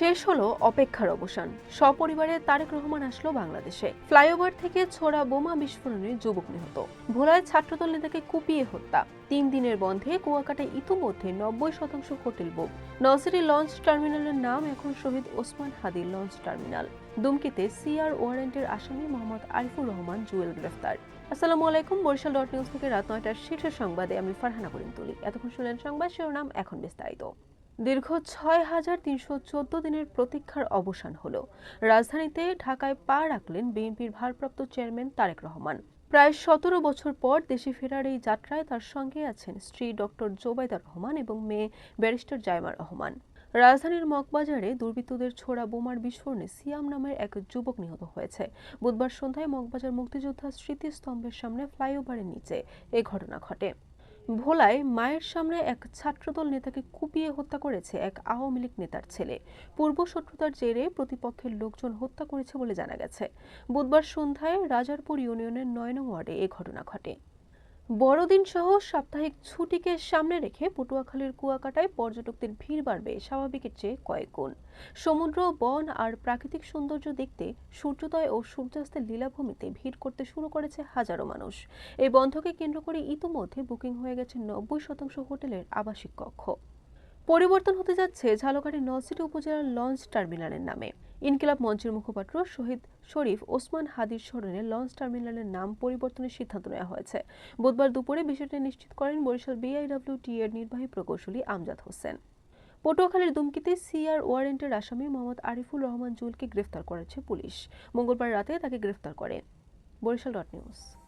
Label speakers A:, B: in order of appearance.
A: শেষ হলো অপেক্ষার অবসান। সপরিবারে তারেক রহমান আসলো বাংলাদেশে। ফ্লাইওভার থেকে ছোড়া বোমা বিস্ফোরণে যুবক নিহত। ভোলায় ছাত্রদল নেতাকে কুপিয়ে হত্যা। তিন দিনের বন্ধে কুয়াকাটায় ইতিমধ্যে নব্বই শতাংশ হোটেল বুক নজরি লঞ্চ টার্মিনালের নাম এখন শহীদ ওসমান হাদি লঞ্চ টার্মিনাল। দুমকিতে সিআর ওয়ারেন্টের আসামি মোহাম্মদ আরিফুর রহমান জুয়েল গ্রেফতার। আসসালামু আলাইকুম, বরিশাল ডট নিউজ থেকে রাত নয়টার শীর্ষ সংবাদে আমি ফারহানা করিম তুলি। এতক্ষণ শুনলেন সংবাদ শিরোনাম এখন বিস্তারিত। দীর্ঘ ছয় হাজার তিনশো চোদ্দ দিনের প্রতীক্ষার অবসান হলো। রাজধানীতে ঢাকায় পা রাখলেন বিএনপির ভারপ্রাপ্ত চেয়ারম্যান তারেক রহমান। প্রায় সতেরো বছর পর দেশে ফেরার এই যাত্রায় তার সঙ্গে আছেন স্ত্রী ডক্টর জোবাইদা রহমান এবং মেয়ে ব্যারিস্টার জাইমা রহমান। রাজধানীর মগবাজারে দুর্বৃত্তদের ছোড়া বোমার বিস্ফোরণে সিয়াম নামের এক যুবক নিহত হয়েছে। বুধবার সন্ধ্যায় মগবাজার মুক্তিযোদ্ধা স্মৃতিস্তম্ভের সামনে ফ্লাইওভারের নিচে এ ঘটনা ঘটে। ভোলায় মায়ের সামনে এক ছাত্রদল নেতাকে কুপিয়ে হত্যা করেছে এক আওয়ামী লীগ নেতার ছেলে। পূর্ব শত্রুতার জেরে প্রতিপক্ষের লোকজন হত্যা করেছে বলে জানা গেছে। বুধবার সন্ধ্যায় রাজারপুর ইউনিয়নের নয় নং ওয়ার্ডে এ ঘটনা ঘটে। বড়দিন সহ সাপ্তাহিক ছুটিকে সামনে রেখে পটুয়াখালীর কুয়াকাটায় পর্যটকদের ভিড় বাড়বে স্বাভাবিকের চেয়ে কয়েক গুণ। সমুদ্র, বন আর প্রাকৃতিক সৌন্দর্য দেখতে সূর্যোদয় ও সূর্যাস্তের লীলাভূমিতে ভিড় করতে শুরু করেছে হাজারো মানুষ। এই বন্ধকে কেন্দ্র করে ইতোমধ্যে বুকিং হয়ে গেছে নব্বই শতাংশ হোটেলের আবাসিক কক্ষ। পরিবর্তন হতে যাচ্ছে ঝালকাঠি নলসিটি উপজেলার লঞ্চ টার্মিনালের নামে। ইনকিলাব মঞ্চের মুখপাত্র শহীদ শরীফ ওসমান হাদির স্মরণে লঞ্চ টার্মিনালের নাম পরিবর্তনের সিদ্ধান্ত নেওয়া হয়েছে। বুধবার দুপুরে বিষয়টি নিশ্চিত করেন বরিশাল বিআইডব্লিউটি এর নির্বাহী প্রকৌশলী আমজাদ হোসেন। পটুয়াখালীর দুমকিতে সিআর ওয়ারেন্টের আসামি মোহাম্মদ আরিফুল রহমান জুলকে গ্রেফতার করেছে পুলিশ। মঙ্গলবার রাতে তাকে গ্রেফতার করে। Barishal dot news.